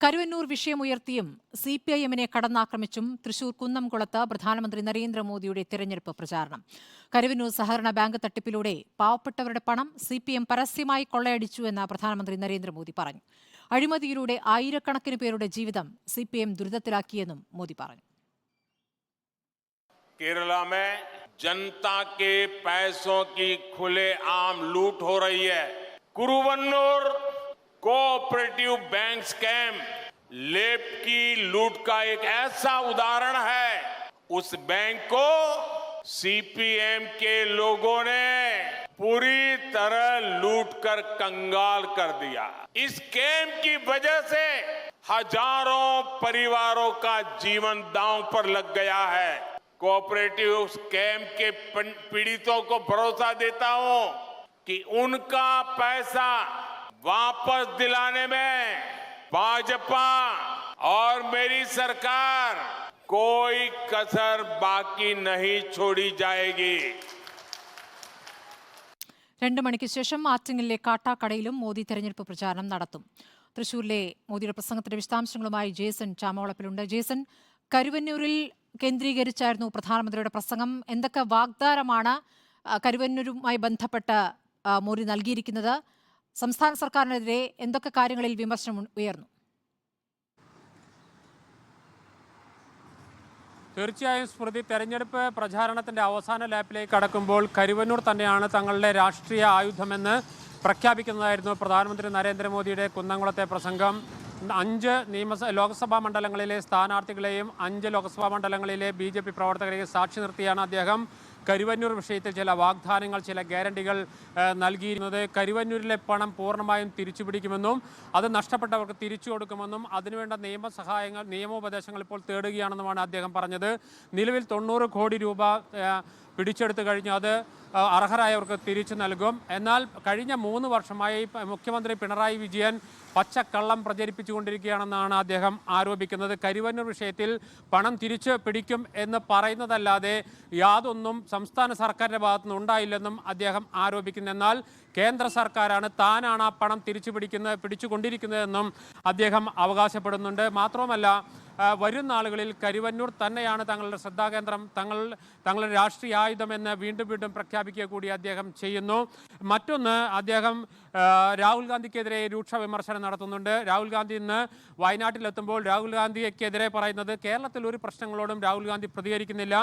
കരുവന്നൂർ വിഷയമുയർത്തിയും C P I എമ്മിനെ കടന്നാക്രമിച്ചും തൃശൂർ കുന്നംകുളത്ത് പ്രധാനമന്ത്രി നരേന്ദ്രമോദിയുടെ തെരഞ്ഞെടുപ്പ് പ്രചാരണം കരുവന്നൂർ സഹകരണ ബാങ്ക് തട്ടിപ്പിലൂടെ പാവപ്പെട്ടവരുടെ പണം സി പി എം പരസ്യമായി കൊള്ളയടിച്ചു എന്ന് പ്രധാനമന്ത്രി നരേന്ദ്രമോദി പറഞ്ഞു അഴിമതിയിലൂടെ ആയിരക്കണക്കിന് പേരുടെ ജീവിതം സി പി എം ദുരിതത്തിലാക്കിയെന്നും മോദി പറഞ്ഞു केरला में जनता के पैसों की खुलेआम लूट हो रही है कुरुवन्नूर कोऑपरेटिव बैंक स्कैम लेप की लूट का एक ऐसा उदाहरण है। उस बैंक को सीपीएम के लोगों ने पूरी तरह लूट कर कंगाल कर दिया। इस स्कैम की वजह से हज़ारों परिवारों का जीवन दांव पर लग गया है। कोऑपरेटिव स्कैम के पीड़ितों को भरोसा देता हूँ कि उनका पैसा वापस दिलाने में भाजपा और मेरी सरकार कोई कसर बाकी नहीं छोड़ी जाएगी രണ്ട് മണിക്ക് ശേഷം ആറ്റിങ്ങലിലെ കാട്ടാക്കടയിലും മോദി തെരഞ്ഞെടുപ്പ് പ്രചാരണം നടത്തും തൃശൂരിലെ മോദിയുടെ പ്രസംഗത്തിന്റെ വിശദാംശങ്ങളുമായി ജേസൺ ചാമോളപ്പിലുണ്ട് ജേസൺ കരുവന്നൂരിൽ കേന്ദ്രീകരിച്ചായിരുന്നു പ്രധാനമന്ത്രിയുടെ പ്രസംഗം എന്തൊക്കെ വാഗ്ദാനമാണ് ആ, കരുവന്നൂരുമായി ബന്ധപ്പെട്ട് ആ, മോദി നൽകിയിരിക്കുന്നത് സംസ്ഥാന സർക്കാരിനെതിരെ എന്തൊക്കെ കാര്യങ്ങളിൽ വിമർശനം ഉയർന്നു? തീർച്ചയായും സ്മൃതി തെരഞ്ഞെടുപ്പ് പ്രചാരണത്തിന്റെ അവസാന ലാപ്പിലേക്ക് കടക്കുമ്പോൾ കരുവന്നൂർ തന്നെയാണ് തങ്ങളുടെ രാഷ്ട്രീയ ആയുധമെന്ന് പ്രഖ്യാപിക്കുന്നതായിരുന്നു പ്രധാനമന്ത്രി നരേന്ദ്രമോദിയുടെ കുന്നംകുളത്തെ പ്രസംഗം. അഞ്ച് നിയമസ ലോക്സഭാ മണ്ഡലങ്ങളിലെ സ്ഥാനാർത്ഥികളെയും അഞ്ച് ലോക്സഭാ മണ്ഡലങ്ങളിലെ ബി പ്രവർത്തകരെയും സാക്ഷി നിർത്തിയാണ് അദ്ദേഹം. കരുവന്നൂർ വിഷയത്തിൽ ചില വാഗ്ദാനങ്ങൾ ചില ഗ്യാരണ്ടികൾ നൽകിയിരുന്നത് കരുവന്നൂരിലെ പണം പൂർണമായും തിരിച്ചു പിടിക്കുമെന്നും അത് നഷ്ടപ്പെട്ടവർക്ക് തിരിച്ചു കൊടുക്കുമെന്നും അതിനുവേണ്ട നിയമസഹായങ്ങൾ നിയമോപദേശങ്ങൾ ഇപ്പോൾ തേടുകയാണെന്നുമാണ് അദ്ദേഹം പറഞ്ഞത്. നിലവിൽ തൊണ്ണൂറ് കോടി രൂപ പിടിച്ചെടുത്തു കഴിഞ്ഞു. അത് അർഹരായവർക്ക് തിരിച്ചു നൽകും. എന്നാൽ കഴിഞ്ഞ മൂന്ന് വർഷമായി മുഖ്യമന്ത്രി പിണറായി വിജയൻ പച്ചക്കള്ളം പ്രചരിപ്പിച്ചുകൊണ്ടിരിക്കുകയാണെന്നാണ് അദ്ദേഹം ആരോപിക്കുന്നത്. കരിവന്നൂർ വിഷയത്തിൽ പണം തിരിച്ചു പിടിക്കും എന്ന് പറയുന്നതല്ലാതെ യാതൊന്നും സംസ്ഥാന സർക്കാരിന്റെ ഭാഗത്തുനിന്ന് ഉണ്ടായില്ലെന്നും അദ്ദേഹം ആരോപിക്കുന്നു. എന്നാൽ കേന്ദ്ര സർക്കാരാണ് താനാണ് ആ പണം തിരിച്ചു പിടിക്കുന്നത് പിടിച്ചുകൊണ്ടിരിക്കുന്നതെന്നും അദ്ദേഹം അവകാശപ്പെടുന്നുണ്ട്. മാത്രവുമല്ല വരും നാളുകളിൽ കരുവന്നൂർ തന്നെയാണ് തങ്ങളുടെ ശ്രദ്ധാകേന്ദ്രം. തങ്ങൾ തങ്ങളുടെ രാഷ്ട്രീയ ആയുധമെന്ന് വീണ്ടും വീണ്ടും പ്രഖ്യാപിക്കുക കൂടി അദ്ദേഹം ചെയ്യുന്നു. മറ്റൊന്ന് അദ്ദേഹം രാഹുൽ ഗാന്ധിക്കെതിരെ രൂക്ഷ വിമർശനം നടത്തുന്നുണ്ട്. രാഹുൽ ഗാന്ധി ഇന്ന് വയനാട്ടിലെത്തുമ്പോൾ രാഹുൽ ഗാന്ധിക്കെതിരെ പറയുന്നത് കേരളത്തിൽ ഒരു പ്രശ്നങ്ങളോടും രാഹുൽ ഗാന്ധി പ്രതികരിക്കുന്നില്ല.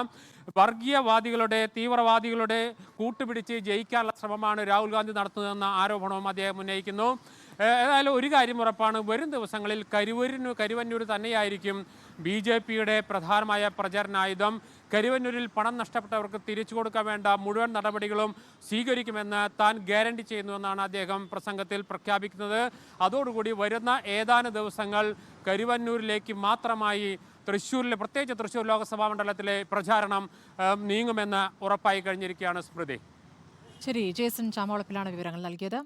വർഗീയവാദികളുടെ തീവ്രവാദികളുടെ കൂട്ടുപിടിച്ച് ജയിക്കാനുള്ള ശ്രമമാണ് രാഹുൽ ഗാന്ധി നടത്തുന്നതെന്ന ആരോപണവും അദ്ദേഹം ഉന്നയിക്കുന്നു. ഏതായാലും ഒരു കാര്യം ഉറപ്പാണ്. വരും ദിവസങ്ങളിൽ കരുവൂരിന് കരുവന്നൂർ തന്നെയായിരിക്കും ബി ജെ പിയുടെ പ്രധാനമായ പ്രചരണായുധം. കരുവന്നൂരിൽ പണം നഷ്ടപ്പെട്ടവർക്ക് തിരിച്ചു കൊടുക്കാൻ വേണ്ട മുഴുവൻ നടപടികളും സ്വീകരിക്കുമെന്ന് താൻ ഗ്യാരണ്ടി ചെയ്യുന്നുവെന്നാണ് അദ്ദേഹം പ്രസംഗത്തിൽ പ്രഖ്യാപിക്കുന്നത്. അതോടുകൂടി വരുന്ന ഏതാനും ദിവസങ്ങൾ കരുവന്നൂരിലേക്ക് മാത്രമായി തൃശ്ശൂരിലെ പ്രത്യേകിച്ച് തൃശ്ശൂർ ലോക്സഭാ മണ്ഡലത്തിലെ പ്രചാരണം നീങ്ങുമെന്ന് ഉറപ്പായി കഴിഞ്ഞിരിക്കുകയാണ് സ്മൃതി. ശരി ജേസൺ ചാമോളപ്പിലാണ് വിവരങ്ങൾ നൽകിയത്.